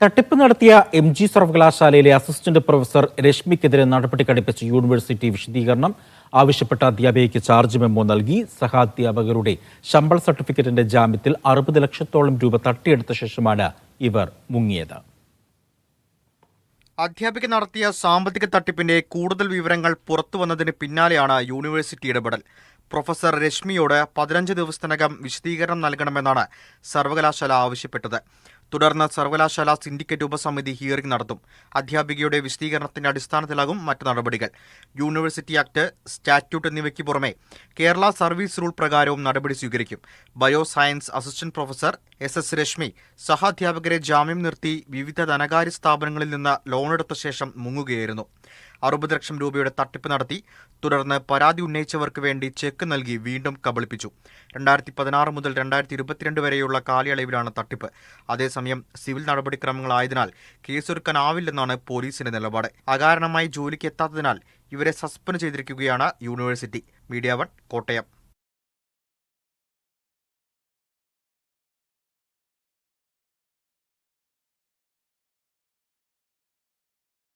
തട്ടിപ്പ് നടത്തിയ M G സർവകലാശാലയിലെ അസിസ്റ്റന്റ് പ്രൊഫസർ രശ്മിക്കെതിരെ നടപടി ഘടിപ്പിച്ച യൂണിവേഴ്സിറ്റി വിശദീകരണം. ആവശ്യപ്പെട്ട അധ്യാപികയ്ക്ക് ചാർജ് മെമ്മോ നൽകി. സഹാധ്യാപകരുടെ ശമ്പള സർട്ടിഫിക്കറ്റിന്റെ ജാമ്യത്തിൽ അറുപത് ലക്ഷത്തോളം രൂപ തട്ടിയെടുത്ത ശേഷമാണ് ഇവർ മുങ്ങിയത്. അധ്യാപിക നടത്തിയ സാമ്പത്തിക തട്ടിപ്പിന്റെ കൂടുതൽ വിവരങ്ങൾ പുറത്തു വന്നതിന് പിന്നാലെയാണ് യൂണിവേഴ്സിറ്റി ഇടപെടൽ. പ്രൊഫസർ രശ്മിയോട് പതിനഞ്ച് ദിവസത്തിനകം വിശദീകരണം നൽകണമെന്നാണ് സർവകലാശാല ആവശ്യപ്പെട്ടത്. തുടർന്ന് സർവകലാശാല സിൻഡിക്കേറ്റ് ഉപസമിതി ഹിയറിംഗ് നടത്തും. അധ്യാപികയുടെ വിശദീകരണത്തിന്റെ അടിസ്ഥാനത്തിലാകും മറ്റ് നടപടികൾ. യൂണിവേഴ്സിറ്റി ആക്ട് സ്റ്റാറ്റ്യൂട്ട് എന്നിവയ്ക്ക് പുറമെ കേരള സർവീസ് റൂൾ പ്രകാരവും നടപടി സ്വീകരിക്കും. Bio science assistant professor S S Rashmi സഹാധ്യാപകരെ ജാമ്യം നിർത്തി വിവിധ ധനകാര്യ സ്ഥാപനങ്ങളിൽ നിന്ന് ലോണെടുത്ത ശേഷം മുങ്ങുകയായിരുന്നു. അറുപത് ലക്ഷം രൂപയുടെ തട്ടിപ്പ് നടത്തി. തുടർന്ന് പരാതി ഉന്നയിച്ചവർക്ക് വേണ്ടി ചെക്ക് നൽകി വീണ്ടും കബളിപ്പിച്ചു. രണ്ടായിരത്തി പതിനാറ് മുതൽ രണ്ടായിരത്തി ഇരുപത്തിരണ്ട് വരെയുള്ള കാലയളവിലാണ് തട്ടിപ്പ്. അതേസമയം സിവിൽ നടപടിക്രമങ്ങളായതിനാൽ കേസൊരുക്കാനാവില്ലെന്നാണ് പോലീസിന്റെ നിലപാട്. അകാരണമായി ജോലിക്ക് എത്താത്തതിനാൽ ഇവരെ സസ്പെൻഡ് ചെയ്തിരിക്കുകയാണ് യൂണിവേഴ്സിറ്റി. Media one Kottayam.